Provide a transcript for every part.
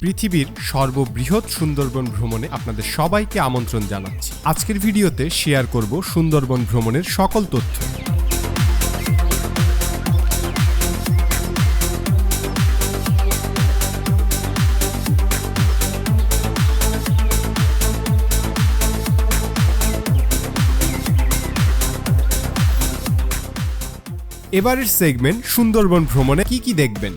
পৃথিবীর সর্ববৃহৎ সুন্দরবন ভ্রমণে আপনাদের সবাইকে আমন্ত্রণ জানাচ্ছি। আজকের ভিডিওতে শেয়ার করব সুন্দরবন ভ্রমণের সকল তথ্য। এবারের সেগমেন্ট সুন্দরবন ভ্রমণে কি কি দেখবেন?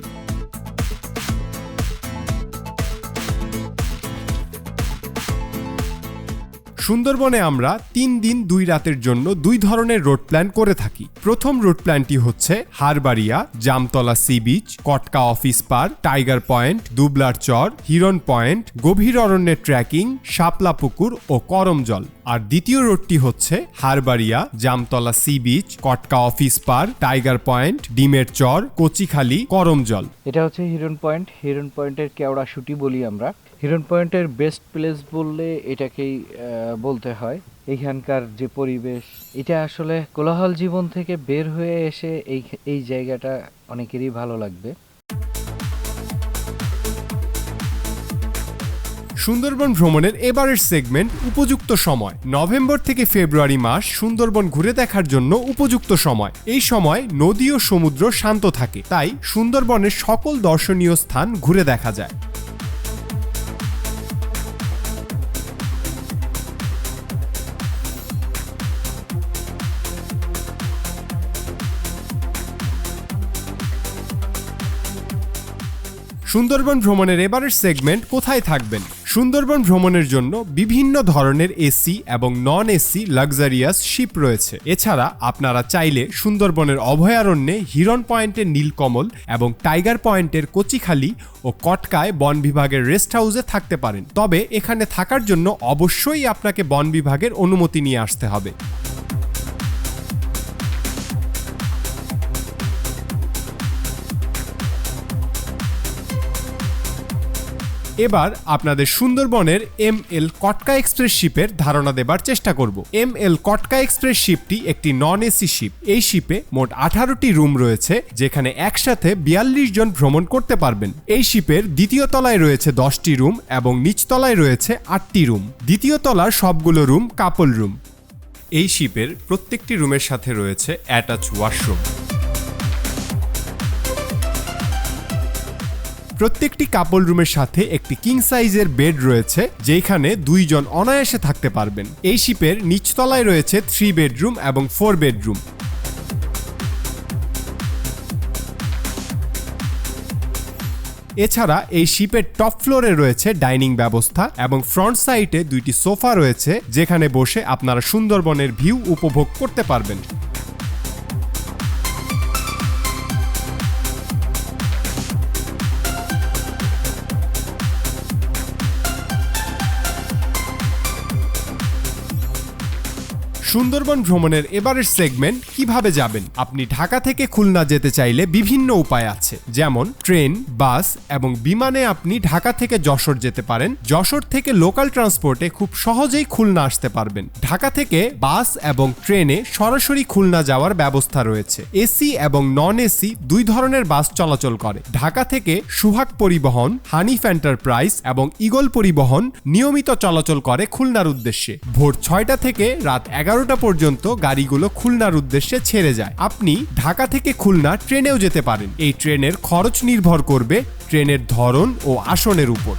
সুন্দরবনে আমরা তিন দিন দুই রাতের জন্য দুই ধরনের রোড প্ল্যান করে থাকি। প্রথম রোড প্ল্যানটি হচ্ছে Harbaria, Jamtala sea beach, Katka office পার tiger point, Dublar Char Hiron point, গভীর অরণ্যের ট্রেকিং শাপলা পুকুর ও করমজল আর দ্বিতীয় রোডটি হচ্ছে Harbaria, Jamtala sea beach, Katka office পার টাইগার পয়েন্ট, ডিমের চর, কচিখালি করমজল এটা হচ্ছে হিরন পয়েন্ট। হিরন পয়েন্টের কেওড়া শুটি বলি আমরা। হিরন পয়েন্টের বেস্ট প্লেস বললে এটাকেই বলতে হয়। এইখানকার যে পরিবেশ, এটা আসলে কোলাহল জীবন থেকে বের হয়ে এসে এই এই জায়গাটা অনেকেরই ভালো লাগবে। সুন্দরবন ভ্রমণের এবারের সেগমেন্ট উপযুক্ত সময়। নভেম্বর থেকে ফেব্রুয়ারি মাস সুন্দরবন ঘুরে দেখার জন্য উপযুক্ত সময়। এই সময় নদী ও সমুদ্র শান্ত থাকে, তাই সুন্দরবনের সকল দর্শনীয় স্থান ঘুরে দেখা যায়। সুন্দরবন ভ্রমণের এবারের সেগমেন্ট কোথায় থাকবেন? সুন্দরবন ভ্রমণের জন্য বিভিন্ন ধরনের এসি এবং নন এসি লাক্সারিয়াস শিপ রয়েছে। এছাড়া আপনারা চাইলে সুন্দরবনের অভয়ারণ্যে হিরন পয়েন্টের নীলকমল এবং টাইগার পয়েন্টের কচিখালি ও কটকায় বন বিভাগের রেস্ট হাউসে থাকতে পারেন। তবে এখানে থাকার জন্য অবশ্যই আপনাকে বন বিভাগের অনুমতি নিয়ে আসতে হবে। এবার আপনাদের সুন্দরবনের এম এল কটকা এক্সপ্রেস শিপের ধারণা দেবার চেষ্টা করব। এম এল কটকা এক্সপ্রেস শিপটি একটি নন এসি শিপ। এই শিপে মোট আঠারোটি রুম রয়েছে, যেখানে একসাথে বিয়াল্লিশ জন ভ্রমণ করতে পারবেন। এই শিপের দ্বিতীয় তলায় রয়েছে দশটি রুম এবং নিচতলায় রয়েছে আটটি রুম। দ্বিতীয় তলার সবগুলো রুম কাপল রুম। এই শিপের প্রত্যেকটি রুমের সাথে রয়েছে অ্যাটাচ ওয়াশরুম। প্রত্যেকটি কাপল রুমের সাথে একটি কিং সাইজের বেড রয়েছে যেখানে দুইজন অনায়াসে থাকতে পারবেন। এই শিপের নিচতলায় রয়েছে থ্রি বেডরুম এবং ফোর বেডরুম এছাড়া এই শিপের টপ ফ্লোরে রয়েছে ডাইনিং ব্যবস্থা এবং ফ্রন্ট সাইডে দুইটি সোফা রয়েছে, যেখানে বসে আপনারা সুন্দরবনের ভিউ উপভোগ করতে পারবেন। সুন্দরবন ভ্রমণের এবারের সেগমেন্ট, কীভাবে যাবেন? আপনি ঢাকা থেকে খুলনা যেতে চাইলে বিভিন্ন উপায় আছে, যেমন ট্রেন, বাস এবং বিমানে আপনি ঢাকা থেকে যশোর যেতে পারেন। যশোর থেকে লোকাল ট্রান্সপোর্টে খুব সহজেই খুলনা আসতে পারবেন। ঢাকা থেকে বাস এবং ট্রেনে সরাসরি খুলনা যাওয়ার ব্যবস্থা রয়েছে। এসি এবং নন এসি দুই ধরনের বাস চলাচল করে। ঢাকা থেকে সুহাগ পরিবহন, হানিফ এন্টারপ্রাইজ এবং ইগল পরিবহন নিয়মিত চলাচল করে খুলনার উদ্দেশ্যে। ভোর ছয়টা থেকে রাত এগারোটা পর্যন্ত গাড়িগুলো খুলনার উদ্দেশ্যে ছেড়ে যায়। আপনি ঢাকা থেকে খুলনা ট্রেনেও যেতে পারেন। এই ট্রেনের খরচ নির্ভর করবে ট্রেনের ধরন ও আসনের উপর।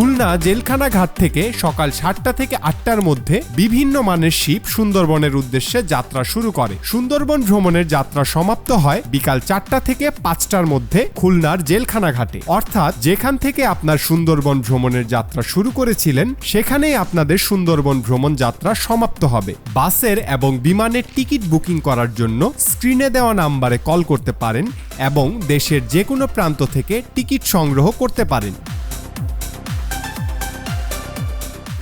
খুলনা জেলখানা ঘাট থেকে সকাল সাতটা থেকে আটটার মধ্যে বিভিন্ন মানের শিপ সুন্দরবনের উদ্দেশ্যে যাত্রা শুরু করে। সুন্দরবন ভ্রমণের যাত্রা সমাপ্ত হয় বিকাল চারটা থেকে পাঁচটার মধ্যে খুলনার জেলখানা ঘাটে। অর্থাৎ যেখান থেকে আপনার সুন্দরবন ভ্রমণের যাত্রা শুরু করেছিলেন, সেখানেই আপনাদের সুন্দরবন ভ্রমণ যাত্রা সমাপ্ত হবে। বাসের এবং বিমানের টিকিট বুকিং করার জন্য স্ক্রিনে দেওয়া নাম্বারে কল করতে পারেন এবং দেশের যে কোনো প্রান্ত থেকে টিকিট সংগ্রহ করতে পারেন।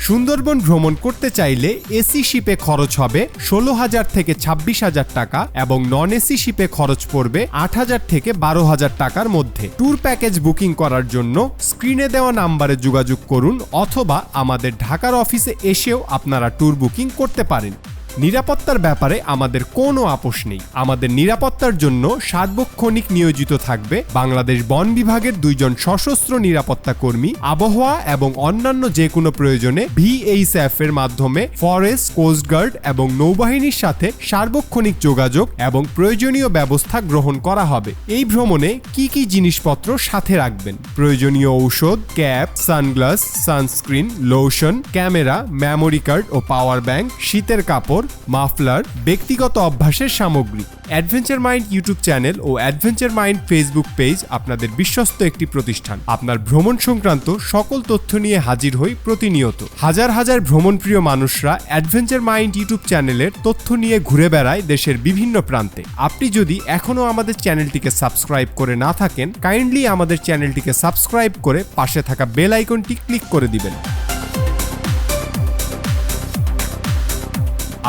সুন্দরবন ভ্রমণ করতে চাইলে এসি শিপে খরচ হবে ষোলো হাজার থেকে ছাব্বিশ হাজার টাকা এবং নন এসি শিপে খরচ পড়বে আট হাজার থেকে বারো হাজার টাকার মধ্যে। ট্যুর প্যাকেজ বুকিং করার জন্য স্ক্রিনে দেওয়া নাম্বারে যোগাযোগ করুন অথবা আমাদের ঢাকার অফিসে এসেও আপনারা ট্যুর বুকিং করতে পারেন। নিরাপত্তার ব্যাপারে আমাদের কোনো আপোষ নেই। আমাদের নিরাপত্তার জন্য সার্বক্ষণিক নিয়োজিত থাকবে বাংলাদেশ বন বিভাগের দুইজন সশস্ত্র নিরাপত্তা কর্মী, আবহাওয়া এবং অন্যান্য যে কোনো প্রয়োজনে ভিএইচএফ এর মাধ্যমে ফরেস্ট কোস্টগার্ড এবং নৌবাহিনীর সাথে সার্বক্ষণিক যোগাযোগ এবং প্রয়োজনীয় ব্যবস্থা গ্রহণ করা হবে। এই ভ্রমণে কি কি জিনিসপত্র সাথে রাখবেন? প্রয়োজনীয় ঔষধ, cap, sunglass, sunscreen, lotion, camera, memory card ও পাওয়ার ব্যাংক, শীতের কাপড় মাফলার, ব্যক্তিগত অভ্যাসের সামগ্রী। অ্যাডভেঞ্চার মাইন্ড ইউটিউব চ্যানেল ও অ্যাডভেঞ্চার মাইন্ড ফেসবুক পেজ আপনাদের বিশ্বস্ত একটি প্রতিষ্ঠান। আপনার ভ্রমণ সংক্রান্ত সকল তথ্য নিয়ে হাজির হই প্রতিনিয়ত। হাজার হাজার ভ্রমণপ্রিয় মানুষরা অ্যাডভেঞ্চার মাইন্ড ইউটিউব চ্যানেলের তথ্য নিয়ে ঘুরে বেড়ায় দেশের বিভিন্ন প্রান্তে। আপনি যদি এখনও আমাদের চ্যানেলটিকে সাবস্ক্রাইব করে না থাকেন কাইন্ডলি আমাদের চ্যানেলটিকে সাবস্ক্রাইব করে পাশে থাকা বেল আইকনটি ক্লিক করে দিবেন।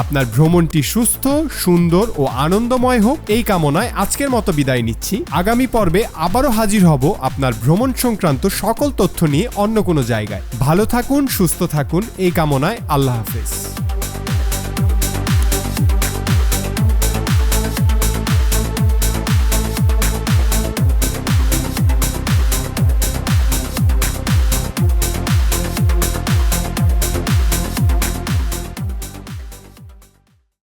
আপনার ভ্রমণটি সুস্থ, সুন্দর ও আনন্দময় হোক। এই কামনায় আজকের মতো বিদায় নিচ্ছি। আগামী পর্বে আবারও হাজির হব আপনার ভ্রমণ সংক্রান্ত সকল তথ্য নিয়ে অন্য কোনো জায়গায়। ভালো থাকুন, সুস্থ থাকুন। এই কামনায় আল্লাহ হাফেজ।